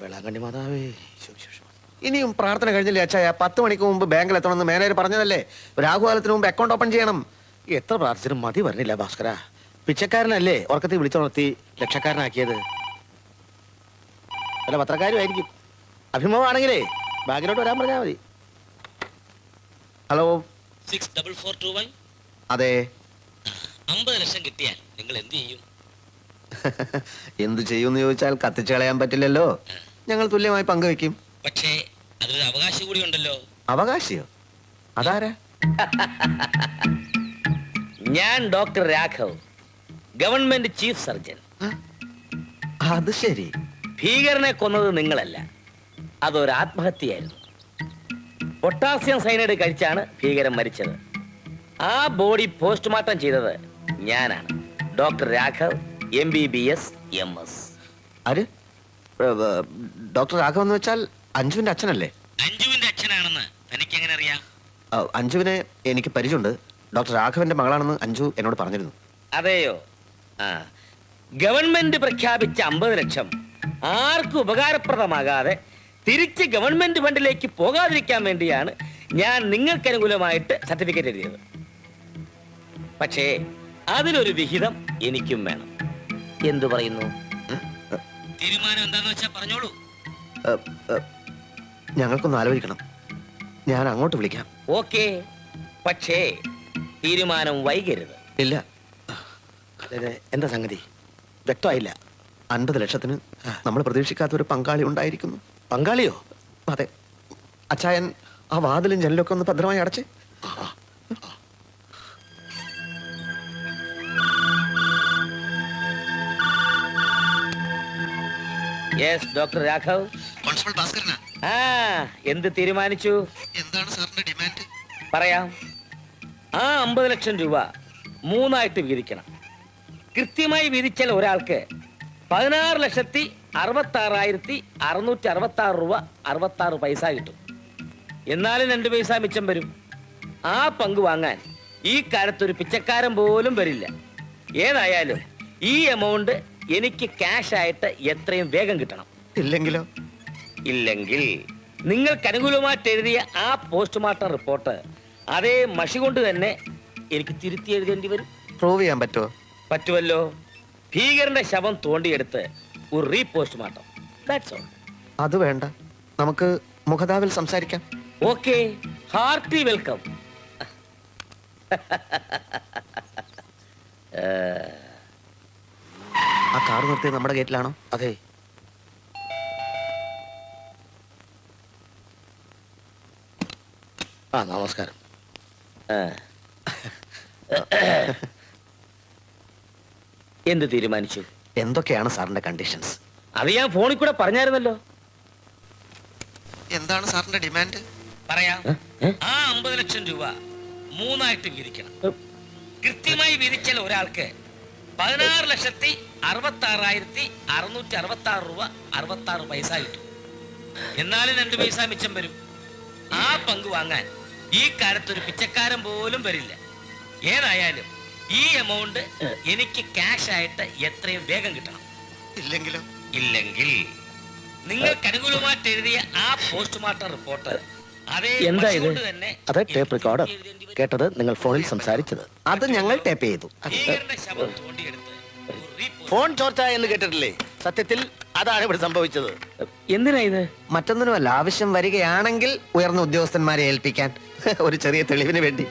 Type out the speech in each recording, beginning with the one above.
വേളാങ്കണ്ണി മാതാവേ. ഇനിയും പ്രാർത്ഥന കഴിഞ്ഞില്ലേ അച്ഛായ പത്ത് മണിക്ക് മുമ്പ് ബാങ്കിൽ എത്തണമെന്ന് മാനേജർ പറഞ്ഞതല്ലേ? രാഹുകാലത്തിന് മുമ്പ് അക്കൗണ്ട് ഓപ്പൺ ചെയ്യണം. എത്ര പ്രാർത്ഥിച്ചിട്ടും മതി പറഞ്ഞില്ല ഭാസ്കര. പിച്ചക്കാരനല്ലേ ഉറക്കത്തിൽ വിളിച്ചുണർത്തി ലക്ഷക്കാരനാക്കിയത്? വല്ല പത്രക്കാരുമായിരിക്കും. അഭിമുഖമാണെങ്കിലേ ബാങ്കിലോട്ട് വരാൻ പറഞ്ഞാൽ മതി. Hello? Six double four two one അതെ. അമ്പത് ലക്ഷം കിട്ടിയാൽ നിങ്ങൾ എന്ത് ചെയ്യും? എന്തു ചെയ്യുമെന്ന് ചോദിച്ചാൽ കത്തിച്ചു കളയാൻ പറ്റില്ലല്ലോ. ഞങ്ങൾ തുല്യമായി പങ്കുവെക്കും പക്ഷേ അതൊരു അവകാശം കൂടി ഉണ്ടല്ലോ. അവകാശിയോ? അതാരാ? ഞാൻ doctor Raghav government chief surgeon. അത് ശരി. ഭീകരനെ കൊന്നത് നിങ്ങളല്ല. അതൊരു ആത്മഹത്യയായിരുന്നു. പൊട്ടാസ്യം സൈനൈഡ് കഴിച്ചാണ് ഭീകരൻ മരിച്ചത്. ആ ബോഡി പോസ്റ്റ്മോർട്ടം ചെയ്തത് ഞാനാണ്. Doctor Raghav M B B S M S ആര്? ഡോക്ടർ രാഘവൻ എന്ന് വെച്ചാൽ അഞ്ജുവിന്റെ അച്ഛനല്ലേ? അഞ്ജുവിന്റെ അച്ഛനാണെന്ന് എനിക്ക് എങ്ങനെ അറിയാം അഞ്ജുവിനെ എനിക്ക് പരിചയമുണ്ട്. ഡോക്ടർ രാഘവന്റെ മകളാണെന്ന് അഞ്ജു എന്നോട് പറഞ്ഞിരുന്നു. അതെയോ? ആ ഗവൺമെന്റ് പ്രഖ്യാപിച്ച അമ്പത് ലക്ഷം ആർക്കും ഉപകാരപ്രദമാകാതെ തിരിച്ച് ഗവൺമെന്റ് ഫണ്ടിലേക്ക് പോകാതിരിക്കാൻ വേണ്ടിയാണ് ഞാൻ നിങ്ങൾക്ക് അനുകൂലമായിട്ട് സർട്ടിഫിക്കറ്റ് എഴുതിയത്. പക്ഷേ അതിലൊരു വിഹിതം എനിക്കും വേണം. എന്തു പറയുന്നു? തീരുമാനം എന്താന്ന് വെച്ചാ പറഞ്ഞോളൂ. ഞങ്ങൾക്കൊന്ന് ആലോചിക്കണം. ഞാൻ അങ്ങോട്ട് വിളിക്കാം. ഓക്കെ. പക്ഷേ തീരുമാനം വൈകരുത്. ഇല്ല. അതെ എന്താ സംഗതി? വ്യക്തമായില്ല. അൻപത് ലക്ഷത്തിന് നമ്മൾ പ്രതീക്ഷിക്കാത്ത ഒരു പങ്കാളി ഉണ്ടായിരിക്കുന്നു. പങ്കാളിയോ? അതെ. അച്ചായൻ ആ വാതിലും ജനലൊക്കെ ഒന്ന് ഭദ്രമായി അടച്ചേ. യെസ് ഡോക്ടർ രാഘവ് കോൺസ്റ്റബിൾ ഭാസ്കരനാ ആ എന്ത് തീരുമാനിച്ചു? എന്താണ് സാറിന്റെ ഡിമാൻഡ്? പറയാം. ആ അമ്പത് ലക്ഷം രൂപ മൂന്നായിട്ട് വീതിക്കണം. കൃത്യമായി വീതിച്ചാൽ ഒരാൾക്ക് പതിനാറ് ലക്ഷത്തി അറുപത്തി ആറായിരത്തി അറുന്നൂറ്റി അറുപത്തി ആറ് രൂപ അറുപത്തി ആറ് പൈസ കിട്ടും. എന്നാലും രണ്ട് പൈസ മിച്ചം വരും. ആ പങ്ക് വാങ്ങാൻ ഈ കാലത്ത് ഒരു പിച്ചക്കാരൻ പോലും വരില്ല. ഏതായാലും ഈ എമൗണ്ട് എനിക്ക് ക്യാഷ് ആയിട്ട് എത്രയും വേഗം കിട്ടണം. ഇല്ലെങ്കിലോ? ഇല്ലെങ്കിൽ നിങ്ങൾക്ക് അനുകൂലമായിട്ട് എഴുതിയ ആ പോസ്റ്റ്മോർട്ടം റിപ്പോർട്ട് അതേ മഷി കൊണ്ട് തന്നെ എനിക്ക് തിരുത്തി എഴുതേണ്ടി വരും. പ്രൂവ് ചെയ്യാൻ പറ്റുമോ പറ്റുമല്ലോ ഭീകരന്റെ ശവം തോണ്ടിയെടുത്ത് ഒരു റീ പോസ്റ്റ്മോർട്ടം ദാറ്റ്സ് ഓൾ അത് വേണ്ട. നമുക്ക് മുഖതാവിൽ സംസാരിക്കാം. ഓക്കെ ഹാർട്ടി വെൽക്കം ആ കാർ നിർത്തിയത് നമ്മുടെ ഗേറ്റിലാണോ? അതെ. ആ നമസ്കാരം. എന്ത് തീരുമാനിച്ചു? എന്തൊക്കെയാണ് സാറിന്റെ കണ്ടീഷൻസ്? അത് ഞാൻ ഫോണിൽ കൂടെ പറഞ്ഞായിരുന്നല്ലോ. എന്താണ് സാറിന്റെ ഡിമാൻഡ്? പറയാം. ആ അമ്പത് ലക്ഷം രൂപ മൂന്നായിട്ട് വീതിക്കണം കൃത്യമായി വീതിച്ചാൽ ഒരാൾക്ക് പതിനാറ് ലക്ഷത്തി അറുപത്തി ആറായിരത്തി അറുന്നൂറ്റി അറുപത്തി ആറ് രൂപ അറുപത്തി ആറ് പൈസ കിട്ടും. എന്നാലും രണ്ട് പൈസ മിച്ചം വരും. ആ പങ്ക് വാങ്ങാൻ ഈ കാലത്ത് ഒരു പിച്ചക്കാരൻ പോലും വരില്ല. ഏതായാലും ഈ എമൗണ്ട് എനിക്ക് ക്യാഷ് ആയിട്ട് എത്രയും വേഗം കിട്ടണം. ഇല്ലെങ്കിലോ? ഇല്ലെങ്കിൽ നിങ്ങൾ അനുകൂലമായിട്ട് എഴുതിയ ആ പോസ്റ്റ്മോർട്ടം റിപ്പോർട്ട് അതേ ടേപ്പ് റെക്കോർഡർ. കേട്ടത് നിങ്ങൾ ഫോണിൽ സംസാരിച്ചത്. അത് ഞങ്ങൾ ടേപ്പ് ചെയ്തു. ശബ്ദം ശവം തോണ്ടിയെടുത്ത്. ഫോൺ ചോർച്ച എന്ന് കേട്ടിട്ടില്ലേ? സത്യത്തിൽ അതാണ് ഇവിടെ സംഭവിച്ചത്. എന്തിനാ ഇത്? മറ്റൊന്നിനുമല്ല ആവശ്യം വരികയാണെങ്കിൽ ഉയർന്ന ഉദ്യോഗസ്ഥന്മാരെ ഏൽപ്പിക്കാൻ. ഒരു ചെറിയ തെളിവിന് വേണ്ടി.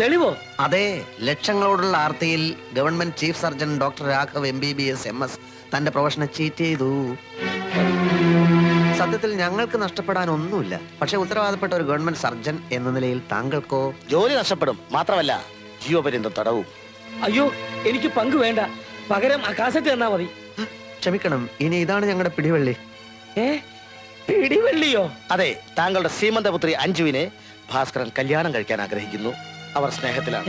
തെളിവോ? അതെ ലക്ഷങ്ങളോടുള്ള ആർത്തിയിൽ government chief surgeon doctor Raghav M B B S M S തന്റെ പ്രൊഫഷനെ ചീറ്റ് ചെയ്തു. സത്യത്തിൽ ഞങ്ങൾക്ക് നഷ്ടപ്പെടാൻ ഒന്നുമില്ല. പക്ഷെ ഉത്തരവാദപ്പെട്ട ഒരു ഗവൺമെന്റ് സർജൻ എന്ന നിലയിൽ താങ്കൾക്കോ? ജോലി നഷ്ടപ്പെടും. മാത്രമല്ല ജീവപര്യന്തം തടവും. അയ്യോ എനിക്ക് പങ്ക് വേണ്ട. പകരം ആ കാസറ്റ് തന്നാ മതി. ക്ഷമിക്കണം ഇനി ഇതാണ് ഞങ്ങളുടെ പിടിവള്ളി. ഏ? പിടിവെള്ളിയോ? അതെ താങ്കളുടെ സീമന്തപുത്രി അഞ്ജുവിനെ ഭാസ്കരൻ കല്യാണം കഴിക്കാൻ ആഗ്രഹിക്കുന്നു. അവർ സ്നേഹത്തിലാണ്.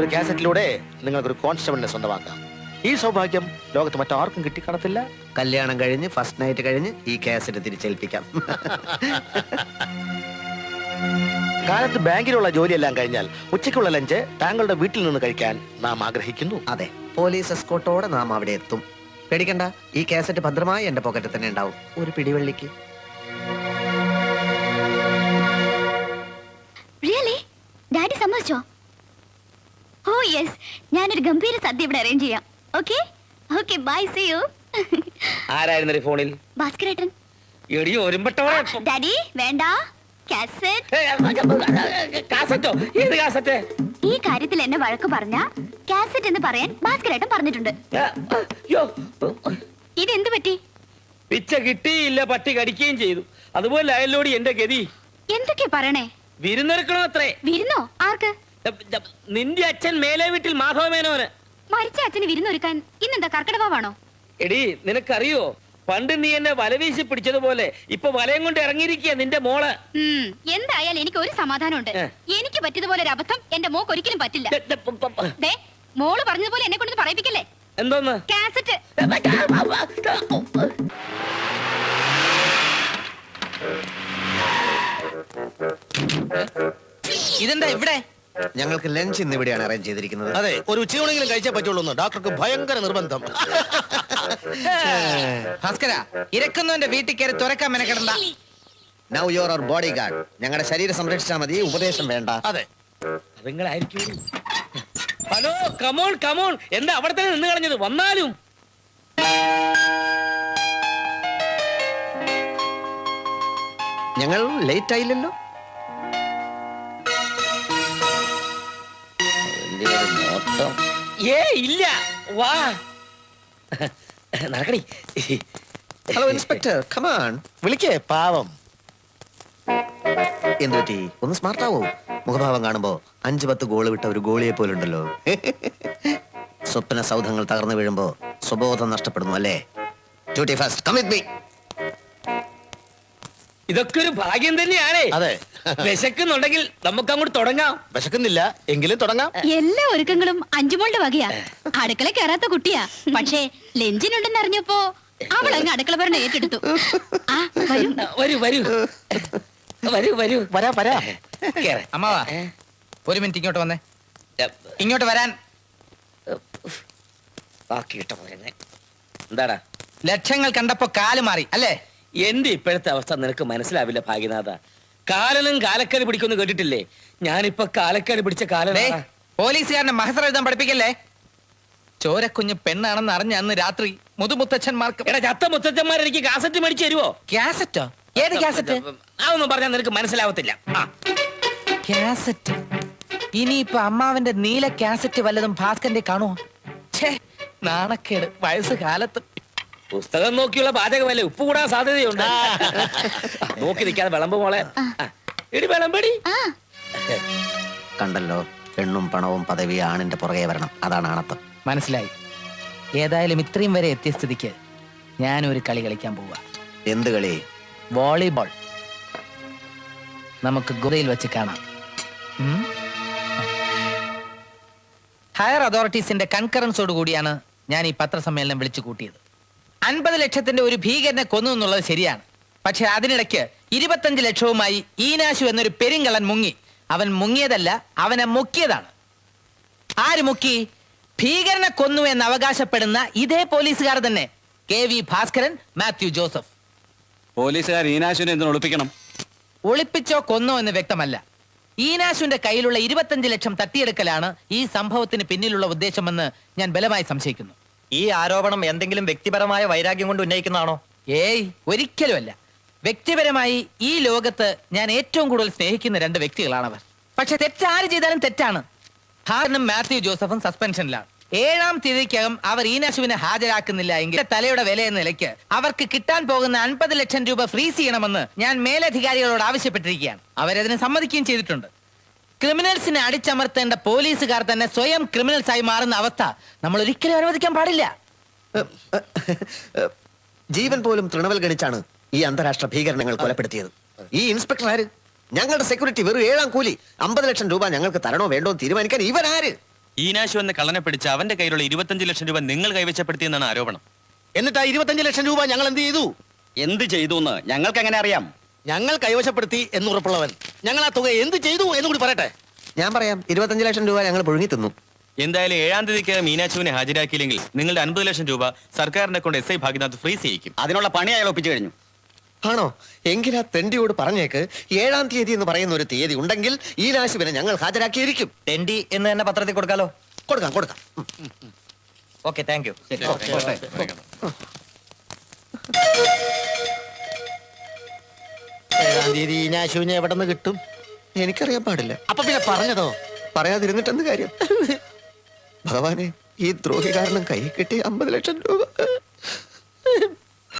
ഒരു കാസറ്റിലൂടെ നിങ്ങൾക്കൊരു കോൺസ്റ്റബിളിനെ സ്വന്തമാക്കാം. ഈ സൗഭാഗ്യം ലോകത്ത് മറ്റാർക്കും കിട്ടിക്കാണത്തില്ല. കല്യാണം കഴിഞ്ഞ് ഫസ്റ്റ് നൈറ്റ് കഴിഞ്ഞ് ഈ കാസറ്റ് തിരിച്ചേൽപ്പിക്കാം. കാലത്ത് ബാങ്കിലുള്ള ജോലിയെല്ലാം കഴിഞ്ഞാൽ ഉച്ചയ്ക്കുള്ള ലഞ്ച് താങ്കളുടെ വീട്ടിൽ നിന്ന് കഴിക്കാൻ നാം ആഗ്രഹിക്കുന്നു. അതെ പോലീസ് എസ്കോട്ടോടെ നാം അവിടെ എത്തും. പേടിക്കണ്ട ഈ കാസറ്റ് ഭദ്രമായി എന്റെ പോക്കറ്റിൽ തന്നെ ഉണ്ടാവും. ഒരു പിടിവള്ളിക്ക്. റിയലി? ഡാഡി സമ്മതിച്ചോ? Oh yes. ഞാനൊരു ഗംഭീര സദ്യ ഇവിടെ അറേഞ്ച് ചെയ്യാം. Okay? Okay bye see you. ആരായിരുന്നു ഫോണിൽ? ഭാസ്കരേട്ടൻ. എടി ഒരുമ്പട്ടോ ഡാഡി വേണ്ട. കാസറ്റ് കാസറ്റോ ഏത് കാസറ്റ് ഈ കാര്യത്തിൽ എന്നെ വഴക്ക് പറഞ്ഞ കാസറ്റ് എന്ന് പറയാൻ ഭാസ്കരേട്ടൻ പറഞ്ഞിട്ടുണ്ട്. ഇത് ഇതെന്ത് പറ്റി? പിച്ച കിട്ടിയില്ല പട്ടി കടിക്കുകയും ചെയ്തു. അതുപോലെ അയലോടി എന്റെ ഗതി. എന്തൊക്കെ പറയണേ? വിരുന്നെടുക്കണോ അത്രേ വിരുന്നോ? ആർക്ക്? നിന്റെ അച്ഛൻ മേലെ വീട്ടിൽ മാധവമേനോന്. മരിച്ച അച്ഛന് വിരുന്നൊരുക്കാൻ ഇന്നെന്താ കർക്കിടകമാണോ എടി നിനക്കറിയോ? പണ്ട് നീ എന്നെ വലവീശി പിടിച്ചതുപോലെ ഇപ്പൊ വലയം കൊണ്ട് ഇറങ്ങിയിരിക്കുക നിന്റെ മോൾ. എന്തായാലും എനിക്ക് ഒരു സമാധാനമുണ്ട്. ഉണ്ട് എനിക്ക് പറ്റിയതുപോലെ ഒരു അബദ്ധം എന്റെ മോക്ക് ഒരിക്കലും പറ്റില്ല. മോൾ പറഞ്ഞതുപോലെ എന്നെ കൊണ്ട് പറയിപ്പിക്കല്ലേ? എന്തോന്ന്? കാസറ്റ്. ഇതെന്താ ഇവിടെ? ഞങ്ങൾക്ക് ലഞ്ച് ഇന്ന് ഇവിടെയാണ് അറേഞ്ച് ചെയ്തിരിക്കുന്നത്. അതെ ഒരു ഉച്ചയോണെങ്കിലും കഴിച്ചേ പറ്റുള്ളൂ ഡോക്ടർക്ക് ഭയങ്കര നിർബന്ധം. ഭാസ്കര ഇരക്കുന്നവന്റെ വീട്ടിൽ കയറി തുറക്കാൻ മെനക്കെടണ്ട. Now your our bodyguard ഞങ്ങളുടെ ശരീരം സംരക്ഷിച്ചാൽ മതി ഉപദേശം വേണ്ട. അതെ. നിങ്ങളായിരിക്കും ഹലോ കമോൺ കമോൺ എന്താ അവിടെ തന്നെ നിന്ന് കളഞ്ഞത്? വന്നാലും. ഞങ്ങൾ ലേറ്റ് ആയില്ലല്ലോ. ഏ ഇല്ല. വാ. നടക്കടി. ഹലോ ഇൻസ്പെക്ടർ കമാൺ വിളിക്കേ പാവം. എന്തുപറ്റി ഒന്ന് സ്മാർട്ട് ആവോ? മുഖഭാവം കാണുമ്പോ അഞ്ചു പത്ത് ഗോൾ വിട്ട ഒരു ഗോളിയെ പോലുണ്ടല്ലോ സ്വപ്ന സൗധങ്ങൾ തകർന്നു വീഴുമ്പോ സ്വബോധം നഷ്ടപ്പെടുന്നു അല്ലേ? Duty first come with me ഇതൊക്കെ ഒരു ഭാഗ്യം തന്നെയാണ്. അതെ. വിശക്കുന്നുണ്ടെങ്കിൽ നമുക്ക് അങ്ങോട്ട് തുടങ്ങാം. വിശക്കുന്നില്ല എങ്കിലും തുടങ്ങാം. എല്ലാ ഒരുക്കങ്ങളും അഞ്ചുമോളുടെ വകയാ. അടുക്കള കയറാത്ത കുട്ടിയാ. പക്ഷേ ലഞ്ചിനുണ്ടെന്ന് അറിഞ്ഞപ്പോ അവൾ അങ്ങ് അടുക്കള ഭരണം ഏറ്റെടുത്തു. ആ വരൂ. വരൂ വരൂ. വരൂ വരൂ. വരാ വരാ. കേറ്. അമ്മാവാ ഒരു മിനിറ്റ് ഇങ്ങോട്ട് വന്നേ. ഇങ്ങോട്ട് വരാൻ. ബാക്കി കിട്ട പോരെ എന്താടാ? ലക്ഷങ്ങൾ കണ്ടപ്പോ കാൽ മാറി അല്ലേ? എന്റെ ഇപ്പോഴത്തെ അവസ്ഥ നിനക്ക് മനസ്സിലാവില്ല ഭാഗ്യനാഥ. കാലനും കാലക്കാട് പിടിക്കുന്നു കേട്ടിട്ടില്ലേ? ഞാനിപ്പൊ കാലക്കാട് പിടിച്ച കാലം കാലനാ പോലീസുകാരനെ മഹസർ എഴുതാൻ പഠിപ്പിക്കല്ലേ? ചോരക്കുഞ്ഞ് പെണ്ണാണെന്ന് അറിഞ്ഞ അന്ന് രാത്രി മുതുമുത്തച്ഛന്മാർക്ക് എടാ ചത്ത മുത്തച്ഛന്മാർ എനിക്ക് കാസറ്റ് മേടിച്ചു തരുവോ? കാസറ്റോ ഏത് കാസറ്റ് അതൊന്നും പറഞ്ഞാൽ നിനക്ക് മനസ്സിലാവത്തില്ല. കാസറ്റ് ഇനിയിപ്പൊ അമ്മാവന്റെ നീല കാസറ്റ് വല്ലതും ഭാസ്കന്റെ കാണുമോ ഛേ നാണക്കേട് വയസ്സ് കാലത്ത് പുസ്തകം നോക്കിയുള്ള പാചകമല്ലേ? ഉപ്പ് കൂടാൻ സാധ്യതയുണ്ട്. നോക്കി നിൽക്കാതെ വിളമ്പ് മോളെ. ഇടി എടി വിളമ്പടി. കണ്ടല്ലോ പെണ്ണും പണവും പദവി ആണിന്റെ പുറകെ വരണം. അതാണ് ആണത്തം. മനസ്സിലായി. ഏതായാലും ഇത്രയും വരെ എത്തിയ സ്ഥിതിക്ക് ഞാൻ ഒരു കളി കളിക്കാൻ പോവാ. എന്ത് കളി? വോളിബോൾ. നമുക്ക് ഗോതയിൽ വെച്ച് കാണാം. ഹയർ അതോറിറ്റീസിന്റെ കൺകറൻസോട് കൂടിയാണ് ഞാൻ ഈ പത്രസമ്മേളനം വിളിച്ചു കൂട്ടിയത്. അൻപത് ലക്ഷത്തിന്റെ ഒരു ഭീകരനെ കൊന്നു എന്നുള്ളത് ശരിയാണ്. പക്ഷെ അതിനിടയ്ക്ക് ഇരുപത്തഞ്ച് ലക്ഷവുമായി ഈനാശു എന്നൊരു പെരുങ്കള്ളൻ മുങ്ങി. അവൻ മുങ്ങിയതല്ല അവനെ മുക്കിയതാണ്. ആര് മുക്കി? ഭീകരനെ കൊന്നു എന്ന് അവകാശപ്പെടുന്ന ഇതേ പോലീസുകാർ തന്നെ കെ വി ഭാസ്കരൻ മാത്യു ജോസഫ്. പോലീസുകാർ ഈനാശുവിനെ എന്തിനു ഒളിപ്പിക്കണം? ഒളിപ്പിച്ചോ കൊന്നോ എന്ന് വ്യക്തമല്ല. ഈനാശുവിന്റെ കയ്യിലുള്ള ഇരുപത്തഞ്ച് ലക്ഷം തട്ടിയെടുക്കലാണ് ഈ സംഭവത്തിന് പിന്നിലുള്ള ഉദ്ദേശമെന്ന് ഞാൻ ബലമായി സംശയിക്കുന്നു. ഈ ആരോപണം എന്തെങ്കിലും വ്യക്തിപരമായ വൈരാഗ്യം കൊണ്ട് ഉന്നയിക്കുന്നതാണോ? ഏയ് ഒരിക്കലുമല്ല. വ്യക്തിപരമായി ഈ ലോകത്ത് ഞാൻ ഏറ്റവും കൂടുതൽ സ്നേഹിക്കുന്ന രണ്ട് വ്യക്തികളാണവർ. പക്ഷെ തെറ്റാര് ചെയ്താലും തെറ്റാണ്. ഹാരനും മാത്യു ജോസഫും സസ്പെൻഷനിലാണ്. ഏഴാം തീയതിക്കകം അവർ ഈനാശുവിനെ ഹാജരാക്കുന്നില്ല എങ്കിൽ തലയുടെ വില എന്ന നിലയ്ക്ക് അവർക്ക് കിട്ടാൻ പോകുന്ന അൻപത് ലക്ഷം രൂപ ഫ്രീസ് ചെയ്യണമെന്ന് ഞാൻ മേലധികാരികളോട് ആവശ്യപ്പെട്ടിരിക്കുകയാണ്. അവരതിന് സമ്മതിക്കുകയും ചെയ്തിട്ടുണ്ട്. ക്രിമിനൽസിനെ അടിച്ചമർത്തേണ്ട പോലീസുകാർ തന്നെ സ്വയം ക്രിമിനൽസ് ആയി മാറുന്ന അവസ്ഥ നമ്മൾ ഒരിക്കലും അനുവദിക്കാൻ പാടില്ല. ജീവൻ പോലും തൃണവൽ ഗണിച്ചാണ് ഈ അന്താരാഷ്ട്ര ഭീകരണങ്ങൾ കൊലപ്പെടുത്തിയത്. ഈ ഇൻസ്പെക്ടർ ആര്? ഞങ്ങളുടെ സെക്യൂരിറ്റി വെറും ഏഴാം കൂലി അമ്പത് ലക്ഷം രൂപ ഞങ്ങൾക്ക് തരണോ വേണ്ടോ തീരുമാനിക്കാൻ ഇവൻ ആര് ഈനാശു എന്ന കള്ളനെ പിടിച്ച അവന്റെ കയ്യിലുള്ള ഇരുപത്തഞ്ച് ലക്ഷം രൂപ നിങ്ങൾ കൈവശപ്പെടുത്തിയെന്നാണ് ആരോപണം. എന്നിട്ട് ആ ഇരുപത്തഞ്ച് ലക്ഷം രൂപ ഞങ്ങൾ എന്ത് ചെയ്തു? എന്ത് ചെയ്തു എന്ന് ഞങ്ങൾക്ക് എങ്ങനെ അറിയാം? ഞങ്ങൾ കൈവശപ്പെടുത്തി എന്നുറപ്പുള്ളവൻ. ഞങ്ങൾ ആ തുക എന്ത് ചെയ്തു എന്ന് കൂടി പറയട്ടെ. ഞാൻ പറയാം ഇരുപത്തഞ്ച് ലക്ഷം രൂപ ഞങ്ങൾ പുഴുങ്ങി തിന്നു. എന്തായാലും ഏഴാം തീയതിക്ക് മീനാച്ചുവിനെ ഹാജരാക്കിയില്ലെങ്കിൽ നിങ്ങളുടെ അൻപത് ലക്ഷം രൂപ സർക്കാരിന്റെ കൊണ്ട് എസ് ഐ ഭാഗ്യനാഥ് ഫ്രീസ് ചെയ്യിക്കും. അതിനുള്ള പണി അയാൾ ഒപ്പിച്ചു കഴിഞ്ഞു. ആണോ? എങ്കിലാ തെണ്ടിയോട് പറഞ്ഞേക്ക് ഏഴാം തീയതി എന്ന് പറയുന്ന ഒരു തീയതി ഉണ്ടെങ്കിൽ ഈ രാശിവിനെ ഞങ്ങൾ ഹാജരാക്കിയിരിക്കും. തെണ്ടി എന്ന് തന്നെ പത്രത്തിൽ കൊടുക്കാലോ? കൊടുക്കാം കൊടുക്കാം. ഓക്കെ താങ്ക് യു ഏഴാം തീയതി ഈനാശുവിനെ എവിടെ നിന്ന് കിട്ടും? എനിക്കറിയാൻ പാടില്ല. അപ്പൊ പിന്നെ പറഞ്ഞതോ? പറയാതിരുന്നിട്ടെന്ത് കാര്യം? ഭഗവാനെ ഈ ദ്രോഹി കാരണം കൈ കിട്ടി അമ്പത് ലക്ഷം രൂപ.